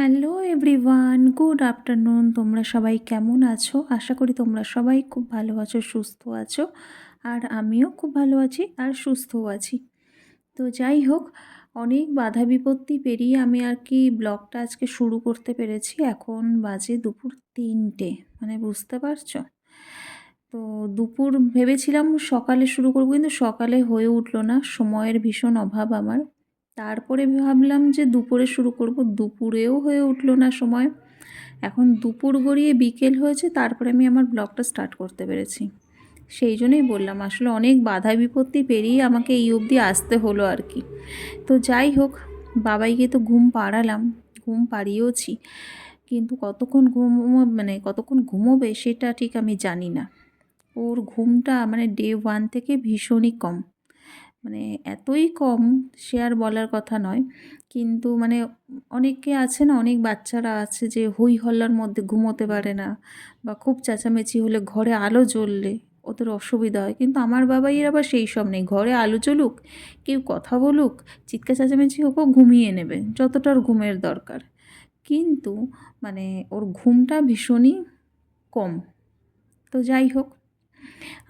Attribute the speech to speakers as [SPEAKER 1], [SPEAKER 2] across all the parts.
[SPEAKER 1] Hello everyone, good afternoon. তোমরা সবাই কেমন আছো? আশা করি তোমরা সবাই খুব ভালো আছো, সুস্থ আছো। আর আমিও খুব ভালো আছি আর সুস্থও আছি। তো যাই হোক, অনেক বাধা বিপত্তি পেরিয়ে আমি আর কি ব্লগটা আজকে শুরু করতে পেরেছি। এখন বাজে দুপুর তিনটে মানে বুঝতে পারছ? তো দুপুর ভেবেছিলাম সকালে শুরু করব, কিন্তু সকালে হয়ে উঠল না। সময়ের ভীষণ অভাব আমার। তারপরে ভাবলাম যে দুপুরে শুরু করব। দুপুরেও হয়ে উঠল না সময়। এখন দুপুর গড়িয়ে বিকেল হয়েছে, তারপরে আমি আমার ব্লগটা স্টার্ট করতে পেরেছি। সেই জন্যই বললাম, আসলে অনেক বাধা বিপত্তি পেরিয়ে আমাকে এই অবধি আসতে হলো আর কি। তো যাই হোক, বাবাইকে তো ঘুম পাড়ালাম, ঘুম পাড়িয়েওছি। কিন্তু কতক্ষণ ঘুম মানে কতক্ষণ ঘুমোবে সেটা ঠিক আমি জানি না। ওর ঘুমটা মানে ডে ওয়ান থেকে ভীষণই কম। মানে এতই কম সে আর বলার কথা নয়। কিন্তু মানে অনেকে আছে না, অনেক বাচ্চারা আছে যে হই হল্লার মধ্যে ঘুমোতে পারে না বা খুব চেঁচামেচি হলে ঘরে আলো জ্বললে ওদের অসুবিধা হয়। কিন্তু আমার বাবা এর আবার সেই সব নেই। ঘরে আলো জ্বলুক, কেউ কথা বলুক, চিৎকার চেঁচামেচি হোক ঘুমিয়ে নেবে, যতটার ঘুমের দরকার। কিন্তু মানে ওর ঘুমটা ভীষণই কম। তো যাই হোক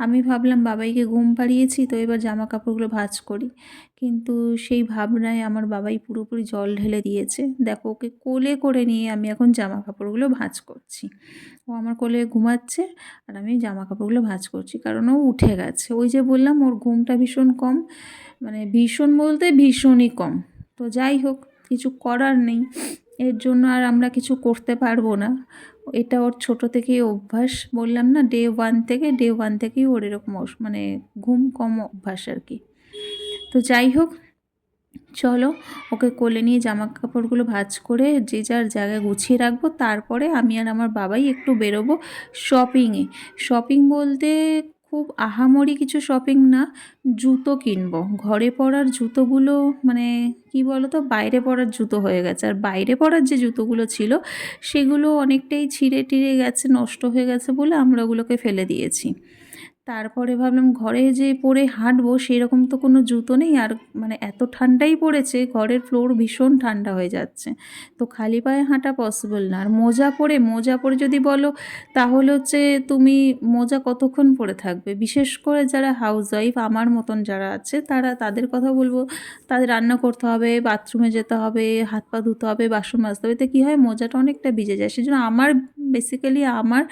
[SPEAKER 1] আমি ভাবলাম, বাবাইকে ঘুম পাড়িয়েছি তো এবার জামা কাপড়গুলো ভাঁজ করি। কিন্তু সেই ভাবনায় আমার বাবাই পুরোপুরি জল ঢেলে দিয়েছে। দেখো, ওকে কোলে করে নিয়ে আমি এখন জামা কাপড়গুলো ভাঁজ করছি। ও আমার কোলে ঘুমাচ্ছে আর আমি জামা কাপড়গুলো ভাঁজ করছি কারণ ও উঠে গেছে। ওই যে বললাম, ওর ঘুমটা ভীষণ কম মানে ভীষণ বলতে ভীষণই কম। তো যাই হোক, কিছু করার নেই। এর জন্য আর আমরা কিছু করতে পারব না। এটা ওর ছোট থেকেই অভ্যাস, বললাম না ডে ওয়ান থেকে ডে ওয়ান থেকেই ওর এরকম মানে ঘুম কম অভ্যাস আর কি। তো যাই হোক, চলো ওকে কোলে নিয়ে জামা কাপড়গুলো ভাজ করে যে যার জায়গায় গুছিয়ে রাখব, তারপরে আমি আর আমার বাবাই একটু বেরোবো শপিংয়ে শপিং বলতে খুব আহামরি কিছু শপিং না, জুতো কিনবো। ঘরে পরার জুতোগুলো মানে কি বলো তো বাইরে পরার জুতো হয়ে গেছে। আর বাইরে পরার যে জুতোগুলো ছিল, সেগুলো অনেকটাই ছিঁড়ে টিড়ে গেছে, নষ্ট হয়ে গেছে বলে আমরা ওগুলোকে ফেলে দিয়েছি। তারপরে ভাবলাম ঘরে যে পরে হাঁটবো সেরকম তো কোনো জুতো নেই আর মানে এত ঠান্ডাই পড়েছে, ঘরের ফ্লোর ভীষণ ঠান্ডা হয়ে যাচ্ছে। তো খালি পায়ে হাঁটা পসিবল না। আর মোজা পরে মোজা পরে যদি বলো তাহলে হচ্ছে তুমি মোজা কতক্ষণ পরে থাকবে? বিশেষ করে যারা হাউস ওয়াইফ আমার মতন যারা আছে, তারা তাদের কথা বলব। তাদের রান্না করতে হবে বাথরুমে যেতে হবে, হাত পা ধুতে হবে, বাসন মাজতে হবে। এতে কী হয়, মোজাটা অনেকটা ভিজে যায়। সেজন্য আমার বেসিক্যালি আমার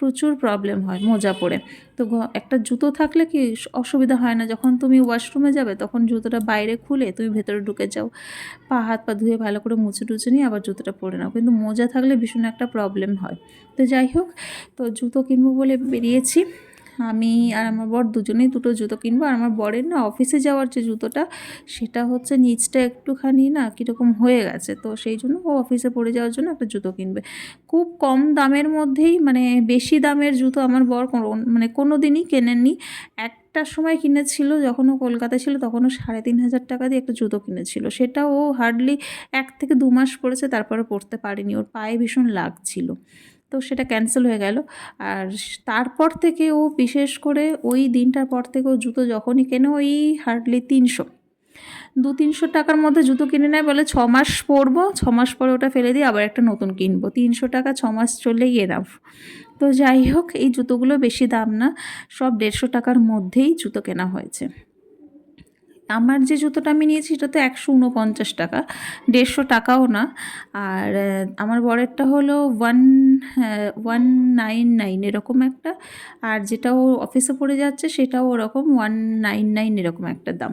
[SPEAKER 1] প্রচুর প্রবলেম হয় মোজা পরে। তো একটা জুতো থাকলে কি অসুবিধা হয় না? যখন তুমি ওয়াশরুমে যাবে, তখন জুতোটা বাইরে খুলে তুমি ভেতরে ঢুকে যাও। পা, হাত, পা ধুয়ে ভালো করে মুছে টুছে নিয়ে আবার জুতোটা পরে নাও। কিন্তু মোজা থাকলে ভীষণ একটা প্রবলেম হয়। তো যাই হোক, তো জুতো কিনবো বলে বেরিয়েছি। আমি আর আমার বর দুজনেই দুটো জুতো কিনবো। আর আমার বরের না অফিসে যাওয়ার যে জুতোটা, সেটা হচ্ছে নিচটা একটুখানি না কীরকম হয়ে গেছে। তো সেই জন্য ও অফিসে পড়ে যাওয়ার জন্য একটা জুতো কিনবে। খুব কম দামের মধ্যেই মানে বেশি দামের জুতো আমার বর মানে কোনো দিনই কেনেননি। এক একটার সময় কিনেছিল যখন ও কলকাতায় ছিল, তখন ও সাড়ে তিন হাজার টাকা দিয়ে একটা জুতো কিনেছিল। সেটা ও হার্ডলি এক থেকে দু মাস পড়েছে, তারপরে পড়তে পারেনি। ওর পায়ে ভীষণ লাগছিল। তো সেটা ক্যান্সেল হয়ে গেল। আর তারপর থেকে ও বিশেষ করে ওই দিনটার পর থেকে ও জুতো যখনই কেনে ওই হার্ডলি তিনশো। দু তিনশো টাকার মধ্যে জুতো কিনে নেয় বলে ছ মাস পরবো, ছ মাস পরে ওটা ফেলে দিয়ে আবার একটা নতুন কিনবো। তিনশো টাকা ছ মাস চললেই এনাফ। তো যাই হোক, এই জুতোগুলো বেশি দাম না, সব দেড়শো টাকার মধ্যেই জুতো কেনা হয়েছে। আমার যে জুতোটা আমি নিয়েছি সেটা তো একশো উনপঞ্চাশ টাকা, দেড়শো টাকাও না। আর আমার বরেরটা হলো ওয়ান ওয়ান নাইন নাইন এরকম একটা। আর যেটা ও অফিসে পড়ে যাচ্ছে সেটাও ওরকম ওয়ান নাইন নাইন এরকম একটা দাম।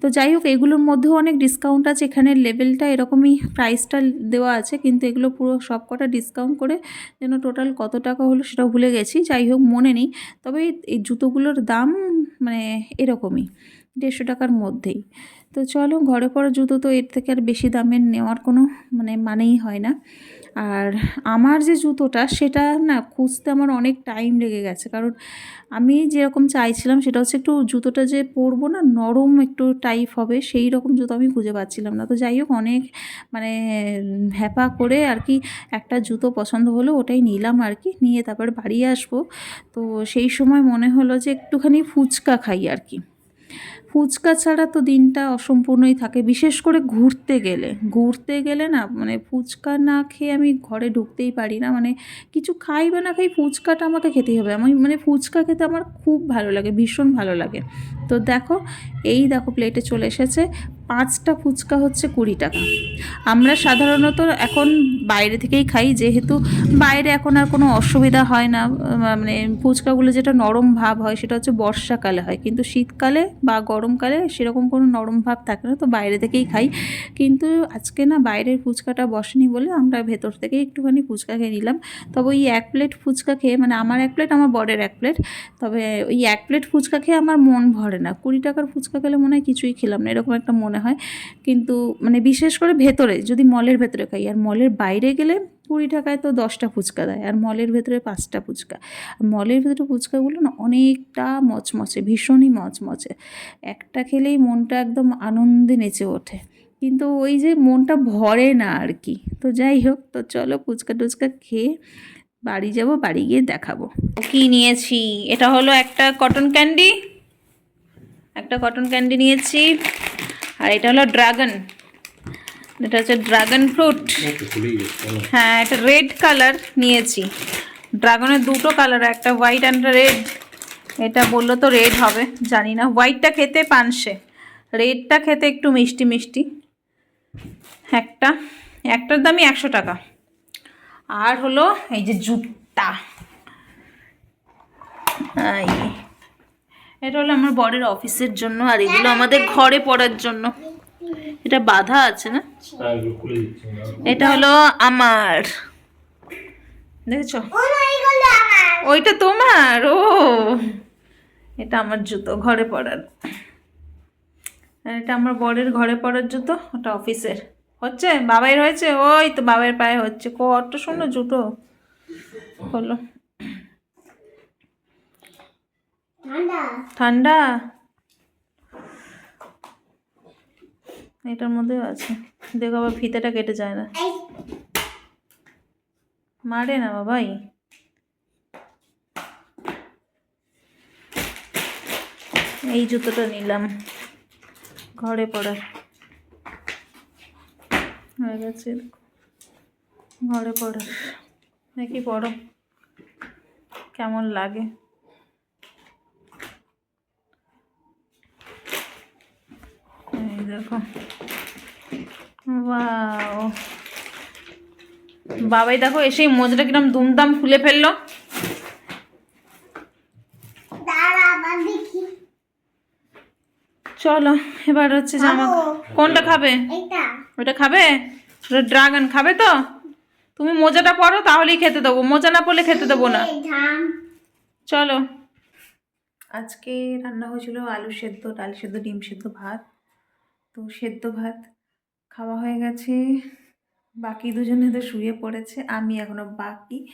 [SPEAKER 1] তো যাই হোক, এগুলোর মধ্যেও অনেক ডিসকাউন্ট আছে। এখানে লেভেলটা এরকমই প্রাইসটা দেওয়া আছে, কিন্তু এগুলো পুরো সব কটা ডিসকাউন্ট করে যেন টোটাল কত টাকা হলো সেটা ভুলে গেছি। যাই হোক, মনে নেই। তবে এই জুতোগুলোর দাম মানে এরকমই। দেড়শো টাকার মধ্যেই। তো চলো ঘরে পড়া জুতো তো এর থেকে আর বেশি দামের নেওয়ার কোনো মানে মানেই হয় না। আর আমার যে জুতোটা সেটা না খুঁজতে আমার অনেক টাইম লেগে গেছে। কারণ আমি যেরকম চাইছিলাম সেটা হচ্ছে একটু জুতোটা যে পরবো না নরম একটু টাইপ হবে সেই রকম জুতো আমি খুঁজে পাচ্ছিলাম না। তো যাই হোক অনেক মানে হ্যাপা করে আর কি একটা জুতো পছন্দ হলো ওটাই নিলাম আর কি। নিয়ে তারপর বাড়ি আসব। তো সেই সময় মনে হলো যে একটুখানি ফুচকা খাই আর কি। ফুচকা ছাড়া তো দিনটা অসম্পূর্ণই থাকে, বিশেষ করে ঘুরতে গেলে। ঘুরতে গেলে না মানে ফুচকা না খেয়ে আমি ঘরে ঢুকতেই পারি না মানে কিছু খাই বা না খাই ফুচকাটা আমাকে খেতেই হবে। আমি মানে ফুচকা খেতে আমার খুব ভালো লাগে, ভীষণ ভালো লাগে। তো দেখো, এই দেখো প্লেটে চলে এসেছে। পাঁচটা ফুচকা হচ্ছে কুড়ি টাকা। আমরা সাধারণত এখন বাইরে থেকেই খাই, যেহেতু বাইরে এখন আর কোনো অসুবিধা হয় না। মানে ফুচকাগুলো যেটা নরম ভাব হয় সেটা হচ্ছে বর্ষাকালে হয়। কিন্তু শীতকালে বা গরমকালে সেরকম কোনো নরম ভাব থাকে না, তো বাইরে থেকেই খাই। কিন্তু আজকে না বাইরের ফুচকাটা বসেনি বলে আমরা ভেতর থেকে একটুখানি ফুচকা খেয়ে নিলাম। তবে ওই এক প্লেট ফুচকা খেয়ে মানে আমার এক প্লেট, আমার বরের এক প্লেট, তবে ওই এক প্লেট ফুচকা খেয়ে আমার মন ভরে না। কুড়ি টাকার ফুচকা খেলে মনে হয় কিছুই খেলাম না, এরকম একটা মনে হয়। কিন্তু মানে বিশেষ করে ভেতরে, যদি মলের ভেতরে খাই, আর মলের বাইরে গেলে কুড়ি টাকায় তো দশটা ফুচকা দেয়, আর মলের ভেতরে পাঁচটা ফুচকা। মলের ভেতরে ফুচকাগুলো না অনেকটা মচমচে, ভীষণই মচমচে। একটা খেলেই মনটা একদম আনন্দে নেচে ওঠে। কিন্তু ওই যে মনটা ভরে না আর কি। তো যাই হোক, তো চলো ফুচকা টুচকা খেয়ে বাড়ি যাব, বাড়ি গিয়ে দেখাবো। কি নিয়েছি? এটা হলো একটা কটন ক্যান্ডি একটা কটন ক্যান্ডি নিয়েছি। আর এটা হলো ড্রাগন এটা হচ্ছে ড্রাগন ফ্রুট হ্যাঁ এটা রেড কালার নিয়েছি। ড্রাগনের দুটো কালার একটা হোয়াইট অ্যান্ড রেড এটা বলল তো রেড হবে জানি না। হোয়াইটটা খেতে পানসে। রেডটা খেতে একটু মিষ্টি মিষ্টি। একটা একটার দামই একশো টাকা। আর হলো এই যে জুতা এই। এটা হলো আমার বরের অফিসের জন্য আর এগুলো আমাদের ঘরে পড়ার জন্য। এটা বাধা আছে না? এটা হলো আমার। দেখেছ? ওইটা তোমার ও। এটা আমার জুতো ঘরে পড়ার। আর এটা আমার বরের ঘরে পড়ার জুতো ওটা অফিসের। হচ্ছে? বাবাইয়ের হয়েছে ওই তো বাবাইয়ের পায়ে হচ্ছে। কত সুন্দর জুতো। হলো। ঠান্ডা? এটার মধ্যেও আছে। দেখো আবার ফিতেটা কেটে যায় না। মারে না বাবাই এই জুতোটা নিলাম। ঘরে পড়ার হয়ে গেছে। ঘরে পড়ার নাকি পড়ো। কেমন লাগে। দেখো। ওয়াও। বাবাই দেখো এসেই মোজাটা কিরম দুমদাম খুলে ফেলল। চলো এবার হচ্ছে জামা। কোনটা খাবে? ওটা খাবে? ড্রাগন খাবে তো? তুমি মোজাটা পরো তাহলেই খেতে দেবো। মোজা না পরলে খেতে দেবো না। চলো। আজকে রান্না হয়েছিল আলু সেদ্ধ ডাল সেদ্ধ ডিম সেদ্ধ ভাত। তো সেদ্ধ ভাত খাওয়া হয়ে গেছে। বাকি দুজনে তো শুয়ে পড়েছে, আমি এখনও বাকি।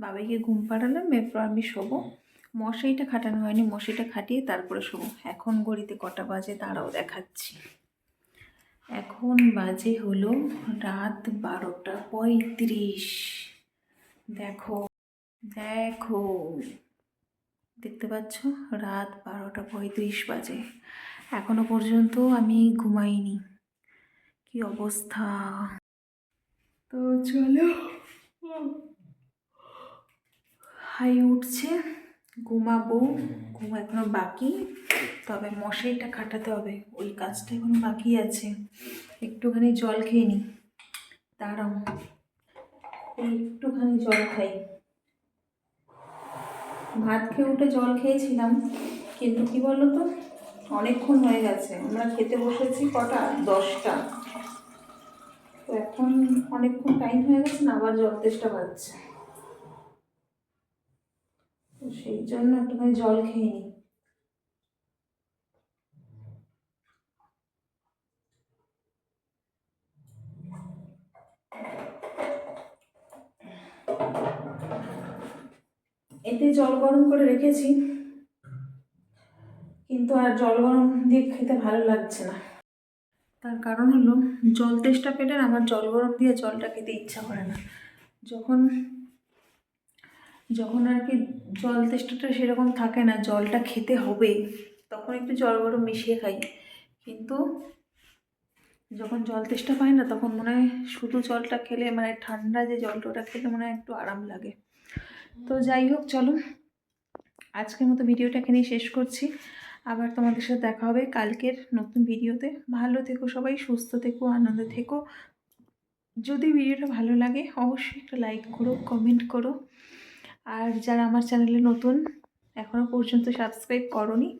[SPEAKER 1] বাবাইকে ঘুম পাড়ালাম, এরপর আমি শোবো। মশাইটা খাটানো হয়নি, মশাইটা খাটিয়ে তারপরে শোবো। এখন ঘড়িতে কটা বাজে তারাও দেখাচ্ছি। এখন বাজে হলো রাত বারোটা পঁয়ত্রিশ। দেখো দেখো। দেখতে পাচ্ছ? রাত বারোটা পঁয়ত্রিশ বাজে। এখনও পর্যন্ত আমি ঘুমাইনি। কি অবস্থা? তো চলো হাই উঠছে ঘুমাবো ঘুম এখনও বাকি তবে মশাইটা খাটাতে হবে ওই কাজটা এখনও বাকি আছে। একটুখানি জল খেয়ে নিই দাঁড়াও একটুখানি জল খাই। ভাত খেয়ে উঠে জল খেয়েছিলাম কিন্তু কি বলো তো অনেকক্ষণ হয়ে গেছে। আমরা খেতে বসেছি কটা? দশটা। তো এখন অনেকক্ষণ টাইম হয়ে গেছে না, আবার জল তেষ্টা পাচ্ছে তো সেই জন্য একটুখানি জল খেয়ে নিই। এতে জল গরম করে রেখেছি। কিন্তু আর জল গরম দিয়ে খেতে ভালো লাগছে না। তার কারণ হলো, জল তেষ্টা পেলে আমার জল গরম দিয়ে জলটা খেতে ইচ্ছা করে না। যখন যখন আর কি জল তেষ্টাটা সেরকম থাকে না, জলটা খেতে হবে, তখন একটু জল গরম মিশিয়ে খাই। কিন্তু যখন জল তেষ্টা পায় না, তখন মনে হয় শুধু জলটা খেলে মানে ঠান্ডা যে জলটা, ওটা খেলে মনে হয় একটু আরাম লাগে। তো যাই হোক চলো আজকের মতো ভিডিওটা এখানেই শেষ করছি। আবার তোমাদের সাথে দেখা হবে কালকের নতুন ভিডিওতে। ভালো থেকো সবাই, সুস্থ থেকো, আনন্দে থেকো। যদি ভিডিওটা ভালো লাগে, অবশ্যই একটা লাইক করো কমেন্ট করো। আর যারা আমার চ্যানেলে নতুন এখনও পর্যন্ত সাবস্ক্রাইব করনি,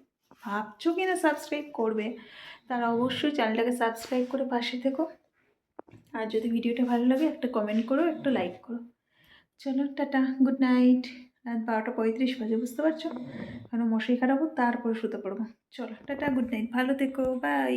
[SPEAKER 1] ভাবছ কি না সাবস্ক্রাইব করবে, তারা অবশ্যই চ্যানেলটাকে সাবস্ক্রাইব করে পাশে থেকো। আর যদি ভিডিওটা ভালো লাগে, একটা কমেন্ট করো, একটা লাইক করো। চলো, টাটা গুড নাইট বারোটা পঁয়ত্রিশ বাজে, বুঝতে পারছ? কারণ খারাপ হোক, তারপরে শুতে পড়ব চলো, টাটা গুড নাইট ভালো থেকো বাই